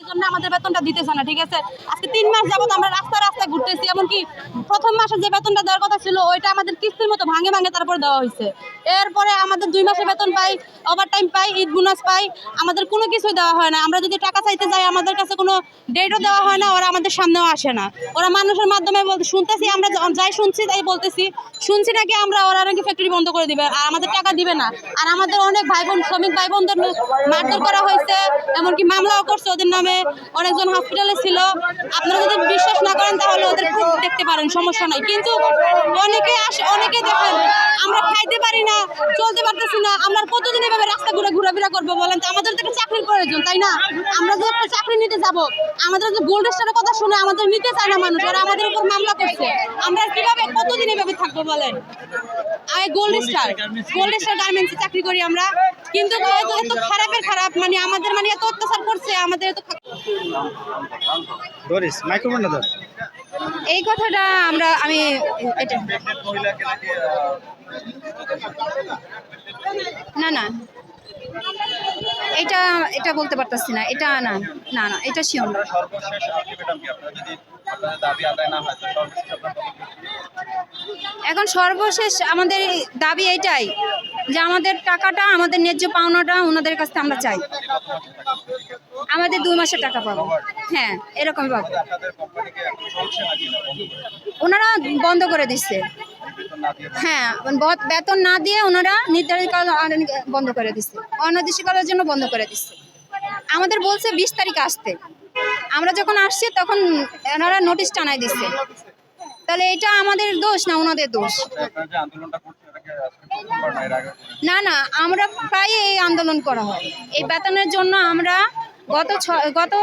আমাদের বেতনটা দিতেছে না, ঠিক আছে? আজকে তিন মাস যাবত আমরা রাস্তা ঘুরতেছি, এমনকি প্রথম মাসে যে বেতনটা দেওয়ার কথা ছিল, ওইটা আমাদের কিস্তির মতো ভাঙে ভাঙে তারপর দেওয়া হয়েছে। এরপরে আমাদের দুই মাসের বেতন পাই ওভার টাইম পাই, ঈদ বোনাস পাই, আমাদের কোনো কিছুই দেওয়া হয় না। আমরা যদি টাকা চাইতে যাই, আমাদের কাছে কোনো ডেটও দেওয়া হয় না, ওরা আমাদের সামনেও আসে না। ওরা মানুষের মাধ্যমে বলতে, শুনতেছি, আমরা যাই শুনছি, তাই বলতেছি। শুনছি নাকি আমরা ওরা নাকি ফ্যাক্টরি বন্ধ করে দিবে, আর আমাদের টাকা দিবে না। আর আমাদের অনেক ভাই বোন, শ্রমিক ভাই বোনদের মারধর করা হয়েছে, এমনকি মামলাও করছে, ওদের নামে অনেকজন হসপিটালে ছিল। আপনারা যদি বিশ্বাস না করেন তাহলে ওদের দেখতে পারেন সমস্যা নাই। কিন্তু অনেকে আসে অনেকে দেখেন আমরা খাইতে পারি না চলতে পারতেছি না। আমরা আর কতদিন এভাবে রাস্তা ঘুরে ঘোরাফেরা করব বলেন তো? আমাদের তো একটা চাকরির প্রয়োজন তাই না? আমরা যে একটা চাকরি নিতে যাব আমাদের যে গোল্ড স্টারের কথা শুনে আমাদের নিতে চায় না মানুষ ওরা আমাদের উপর মামলা করছে। আমরা কীভাবে কতদিন এভাবে থাকব বলেন? আমি গোল্ড স্টার গোল্ড স্টার গার্মেন্টসে চাকরি করি আমরা। কিন্তু এত খারাপের খারাপ মানে আমাদের মানে এত অত্যাচার আমাদের খা- ধরিস মাইক্রোফোনটা ধর এই কথাটা আমরা আমি এটা না না। এটা এটা বলতে পারতাছি না। এটা না না না এটা শিওর না। সর্বশেষ আলটিমেটাম কি আপনারা যদি আপনাদের দাবি আদায় না হয় তো সর্বশেষ আপনারা এখন সর্বশেষ আমাদের দাবি এটাই। যে আমাদের টাকাটা, আমাদের ন্যায্য পাওনাটা ওনাদের কাছ আমরা চাই। আমাদের দুই মাসের টাকা পাবো। হ্যাঁ এরকম পাবো ওনারা বন্ধ করে দিচ্ছে। হ্যাঁ বেতন না দিয়ে ওনারা নির্ধারিত বন্ধ করে দিচ্ছে। অনির্দিষ্টকালের জন্য বন্ধ করে দিচ্ছে। আমাদের বলছে বিশ তারিখ আসতে। আমরা যখন আসছি তখন ওনারা নোটিশ টানাই দিচ্ছে। তাহলে এটা আমাদের দোষ না ওনাদের দোষ? না না, আমরা প্রায় এই আন্দোলন করা হয়। এই বেতনের জন্য আমরা গত গত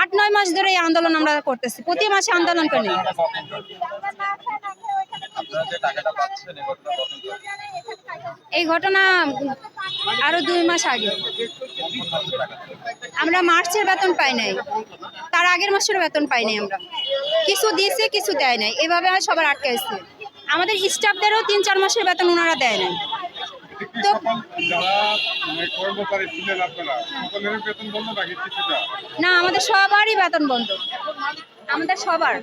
আট, নয় মাস ধরে এই আন্দোলন আমরা করতেছি। প্রতি মাসে আন্দোলন করি এই ঘটনা আরও দুই মাস আগে। আমরা মার্চের বেতন পাই নাই। তার আগের মাসের বেতন পাই নাই আমরা। কিছু দিয়েছে কিছু দেয় নাই। এভাবে সবার আটকাইছে আমাদের স্টাফদেরও তিন চার মাসের বেতন ওনারা দেয় না তো মানে না আমাদের সবারই বেতন বন্ধ। আমাদের সবার।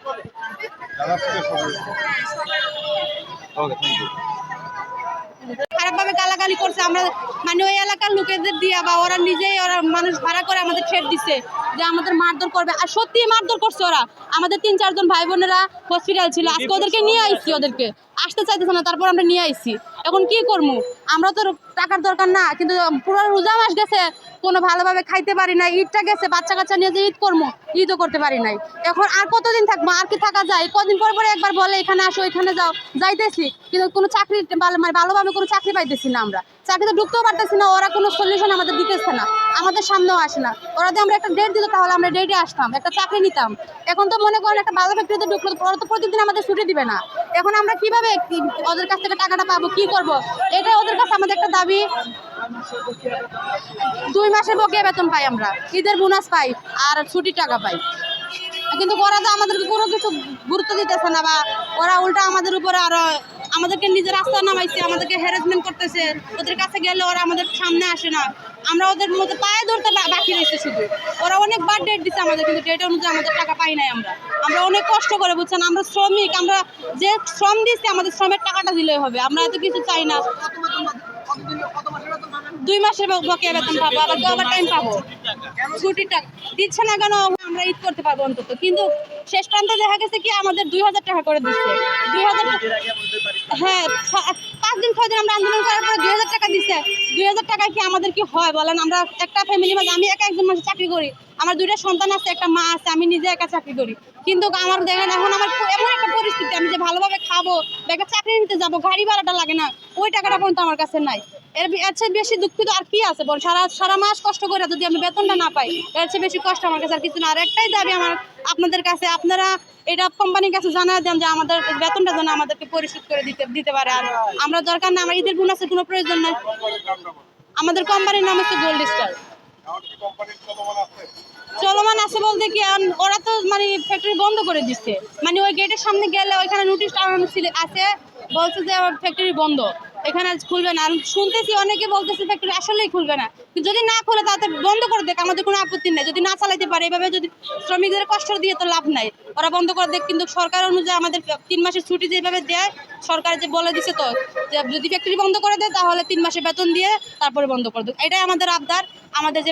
খারাপভাবে গালাগালি করছে। আমরা মানে ওই এলাকার লোকেদের দিয়ে বা ওরা নিজেই ওরা মানুষ ভাড়া করে আমাদের ছেড় দিছে যে আমাদের মারধর করবে। আর সত্যি মারধর করছে ওরা। আমাদের তিন, চারজন ভাই বোনেরা হসপিটাল ছিল। আজকে ওদেরকে নিয়ে আইছি ওদেরকে। আসতে চাইতেছে না, তারপর আমরা নিয়ে আইছি। এখন কি করব আমরা তো টাকার দরকার না, কিন্তু পুরো রোজা মাস গেছে। কোনো ভালোভাবে খাইতে পারি না ঈদটা গেছে, বাচ্চা কাচ্চা নিয়ে যে ঈদ করব ঈদও করতে পারি নাই। এখন আর কতদিন থাকব? আর কি থাকা যায়? কদিন পর পরে একবার বলে, এখানে আসো, এখানে যাও। যাইতেছি, কিন্তু কোনো চাকরি মানে ভালোভাবে কোনো চাকরি পাইতেছি না আমরা। চাকরিতে ঢুকতেও পারতেছি না, ওরা কোনো সলিউশন আমাদের দিতেছে না, আমাদের সামনেও আসে না। ওরা যদি আমরা একটা ডেট দিত, তাহলে আমরা ডেটে আসতাম, একটা চাকরি নিতাম। এখন তো মনে করেন একটা ভালো ফ্যাক্টরিতে ঢুকলো, ওরা তো প্রতিদিন আমাদের ছুটি দিবে না। এখন আমরা কীভাবে ওদের কাছ থেকে টাকাটা পাবো, কি করব? এটা ওদের কাছে আমাদের একটা দাবি। দুই মাসের বকেয়া বেতন পাই আমরা। ঈদের বোনাস পাই আর ছুটির টাকা পাই। কিন্তু ওরা তো আমাদেরকে কোনো কিছু গুরুত্ব দিতেছে না বা ওরা উল্টা আমাদের উপরে আরও আমাদেরকে নিজের রাস্তা নামাইছে, আমাদেরকে হ্যারাসমেন্ট করতেছে। ওদের কাছে গেলে ওরা আমাদের সামনে আসে না। আমরা ওদের মধ্যে পায়ে ধরতে বাকি রয়েছে শুধু। ওরা অনেকবার ডেট দিচ্ছে আমাদের, কিন্তু ডেট অনুযায়ী আমাদের টাকা পাই নাই আমরা। আমরা অনেক কষ্ট করে, বুঝছেন? আমরা শ্রমিক, আমরা যে শ্রম দিচ্ছি আমাদের শ্রমের টাকাটা দিলেই হবে। আমরা এত কিছু চাই না। দুই মাসের বকেয়া বেতন পাবো, আবার ওভার টাইম পাবো। ছুটির টাকা দিচ্ছে না কেন, আমরা ঈদ করতে পারব অন্তত। কিন্তু শেষ প্রান্তে দেখা গেছে কি, আমাদের দুই হাজার টাকা করে দিচ্ছে। দুই হাজার হ্যাঁ পাঁচ দিন, ছয় দিন আমরা আন্দোলন করার পরে দুই হাজার টাকা দিচ্ছে। দুই হাজার টাকায় কি আমাদের কি হয় বলেন? আমরা একটা ফ্যামিলি মানে আমি একা একজন মাসে চাকরি করি। আমার দুইটা সন্তান আছে, একটা মা আছে, আমি নিজে একা চাকরি করি। কিন্তু আমার দেখেন, এখন আমার এমন একটা পরিস্থিতি, আমি যে ভালোভাবে খাব একটা চাকরি নিতে যাব, গাড়ি ভাড়াটা লাগে না, ওই টাকাটা পর্যন্ত আমার কাছে নাই। এর এর চেয়ে বেশি দুঃখিত আর কি আছে বল? সারা সারা মাস কষ্ট করে যদি আমি বেতনটা না পাই, এর চেয়ে বেশি কষ্ট আমার কাছে আর কিছু না। আর একটাই দাবি আমার, আপনাদের কাছে, আপনারা এটা কোম্পানির কাছে জানা দেন যে আমাদের বেতনটা যেন আমাদেরকে পরিশোধ করে দিতে দিতে পারে। আর আমরা দরকার না, আমার ঈদের বোনাসের কোনো প্রয়োজন নাই। আমাদের কোম্পানির নাম হচ্ছে গোল্ড স্টার কি ওরা তো মানে ফ্যাক্টরি বন্ধ করে দিচ্ছে মানে ওই গেটের সামনে গেলে ওইখানে নোটিশ ছিল আছে, বলছে যে আমার ফ্যাক্টরি বন্ধ। এখানে আজ খুলবে না। শুনতেছি অনেকে বলতেছে ফ্যাক্টরি আসলেই খুলবে না। যদি না খুলে তাতে বন্ধ করে দেখ, আমাদের কোনো আপত্তি নেই। যদি না চালাইতে পারে, এভাবে যদি শ্রমিকদের কষ্ট দিয়ে তো লাভ নাই। ওরা বন্ধ করে দেখ, কিন্তু সরকার অনুযায়ী আমাদের তিন মাসের ছুটি যেভাবে দেয়, সরকার যে বলে দিছে তো, যে যদি ফ্যাক্টরি বন্ধ করে দেয়, তাহলে তিন মাসের বেতন দিয়ে তারপরে বন্ধ করে দেয় এটাই আমাদের আবদার। আমাদের যে